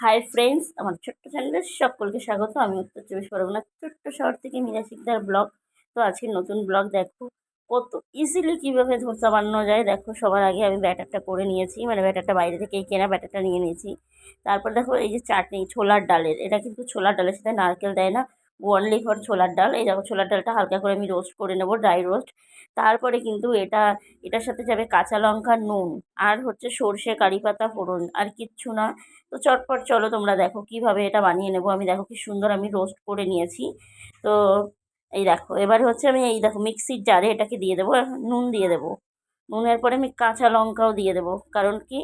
Hi friends আমার ছোট্ট চ্যানেলে সকলকে স্বাগত। আমি উত্তর চব্বিশ পরগনার ছোট্ট শহর থেকে মীরা শিকদার ব্লগ। তো আজকে নতুন ব্লগ দেখো, কত ইজিলি কীভাবে ধোসা বানানো যায় দেখো, সবার আগে আমি ব্যাটারটা করে নিয়েছি মানে ব্যাটারটা বাইরে থেকে কেনা ব্যাটারটা নিয়ে নিয়েছি। তারপর দেখো এই যে চাটনি, ছোলার ডালের, এটা কিন্তু ছোলার ডালের সাথে নারকেল দেয় না ওয়ানলি ফর ছোলার ডাল। এই দেখো, ছোলার ডালটা হালকা করে আমি রোস্ট করে নেব ড্রাই রোস্ট তারপরে কিন্তু এটা, এটার সাথে যাবে কাঁচা লঙ্কা, নুন, আর হচ্ছে সর্ষে কারি পাতা ফোড়ন, আর কিচ্ছু না। তো চটপট চলো তোমরা দেখো কীভাবে এটা বানিয়ে নেব। আমি দেখো কি সুন্দর আমি রোস্ট করে নিয়েছি। তো এই দেখো, এবার হচ্ছে আমি এই দেখো মিক্সির জারে এটাকে দিয়ে দেবো নুন দিয়ে দেবো। নুনের পরে আমি কাঁচা লঙ্কাও দিয়ে দেবো। কারণ কি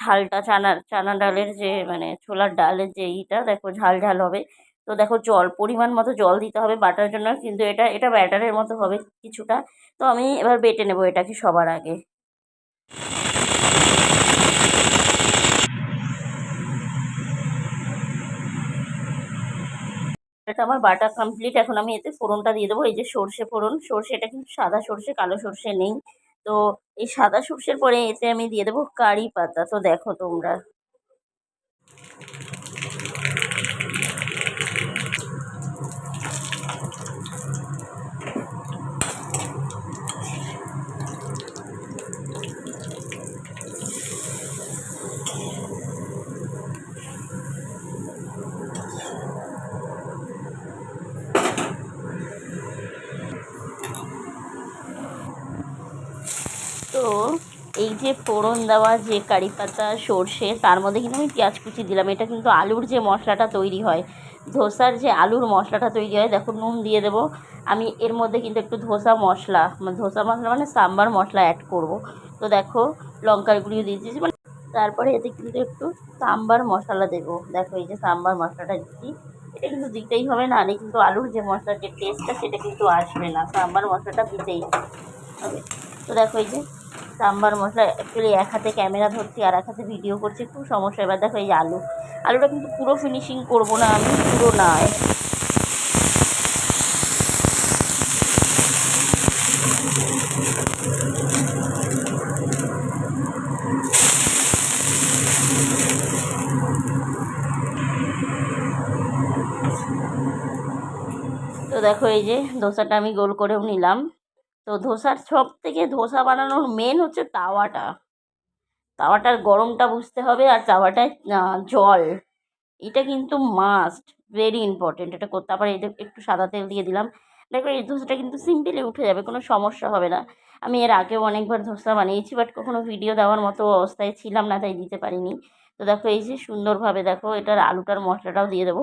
ঝালটা চানার চানা ডালের যে মানে ছোলার ডালের যে ইটা, দেখো ঝাল ঝাল হবে। তো দেখো জল, পরিমাণ মতো জল দিতে হবে বাটার জন্য, কিন্তু এটা এটা ব্যাটারের মতো হবে কিছুটা। তো আমি এবার বেটে নেব এটাকে সবার আগে। এটা আমার বাটা কমপ্লিট। এখন আমি এতে ফোড়নটা দিয়ে দেবো, এই যে সর্ষে ফোড়ন। সর্ষে, এটা কিন্তু সাদা সর্ষে, কালো সর্ষে নেই। তো এই সাদা সর্ষের পরে এতে আমি দিয়ে দেবো কারি পাতা। তো দেখো তোমরা। তো এই যে ফোড়ন দেওয়া, যে কারি পাতা, সর্ষে, তার মধ্যে কিন্তু আমি পেঁয়াজ কুচি দিলাম। এটা কিন্তু আলুর যে মশলাটা তৈরি হয়, ধোসার যে আলুর মশলাটা তৈরি হয়, দেখো নুন দিয়ে দেবো। আমি এর মধ্যে কিন্তু একটু ধোসা মশলা মানে ধোসা মশলা মানে সাম্বার মশলা অ্যাড করব। তো দেখো, লঙ্কার গুঁড়িও দিয়ে দিয়েছি মানে তারপরে এতে কিন্তু একটু সাম্বার মশলা দেবো। দেখো, এই যে সাম্বার মশলাটা দিচ্ছি। এটা কিন্তু দিতেই হবে, না আরে কিন্তু আলুর যে মশলার যে টেস্টটা সেটা কিন্তু আসবে না। সাম্বার মশলাটা দিতেই হবে। তো দেখো, এই যে সাম্বার মশলা অ্যাকচুয়ালি এক হাতে ক্যামেরা ধরছি আর এক হাতে ভিডিও করছি, খুব সমস্যা। এবার দেখো এই আলু। আলুটা কিন্তু পুরো ফিনিশিং করব না আমি, পুরো নয়। তো দেখো এই যে দোসাটা আমি গোল করেও নিলাম। তো ধোসার সব থেকে ধোসা বানানোর মেন হচ্ছে তাওয়াটা। তাওয়াটার গরমটা বুঝতে হবে আর তাওয়াটায় জল। এটা কিন্তু মাস্ট ভেরি ইম্পর্টেন্ট এটা করতে পারে এতে একটু সাদা তেল দিয়ে দিলাম। দেখো এই ধোসাটা কিন্তু সিম্পলি উঠে যাবে, কোনো সমস্যা হবে না। আমি এর আগেও অনেকবার ধোসা বানিয়েছি বাট কখনো ভিডিও দেওয়ার মতো অবস্থায় ছিলাম না, তাই দিতে পারিনি। তো দেখো এই যে সুন্দরভাবে দেখো, এটার আলুটার মশলাটাও দিয়ে দেবো।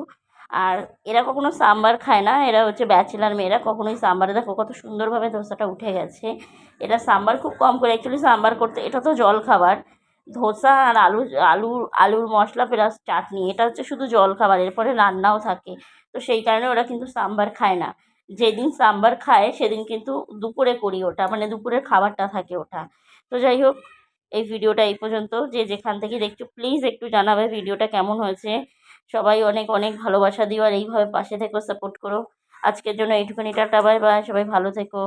আর এরা কখনো সাম্বার খায় না, এরা হচ্ছে ব্যাচেলার মেয়েরা, কখনোই সাম্বারে দেখো কত সুন্দরভাবে ধোসাটা উঠে গেছে। এটা সাম্বার খুব কম করে অ্যাকচুয়ালি সাম্বার করতে, এটা তো জল খাবার ধোসা আর আলু আলু, আলুর মশলা প্লাস চাটনি, এটা হচ্ছে শুধু জল খাবার এরপরে রান্নাও থাকে। তো সেই কারণে ওরা কিন্তু সাম্বার খায় না। যেদিন সাম্বার খায়, সেদিন কিন্তু দুপুরে করি ওটা মানে দুপুরের খাবারটা থাকে ওটা। তো যাই হোক, এই ভিডিওটা এই পর্যন্ত। যে যেখান থেকে দেখছ প্লিজ একটু জানাবে ভিডিওটা কেমন হয়েছে। সবাই অনেক অনেক ভালোবাসা দিও আর এইভাবে পাশে থেকো সাপোর্ট করো। আজকের জন্য এইটুকুনি, টাটা বাই বাই সবাই ভালো থেকো।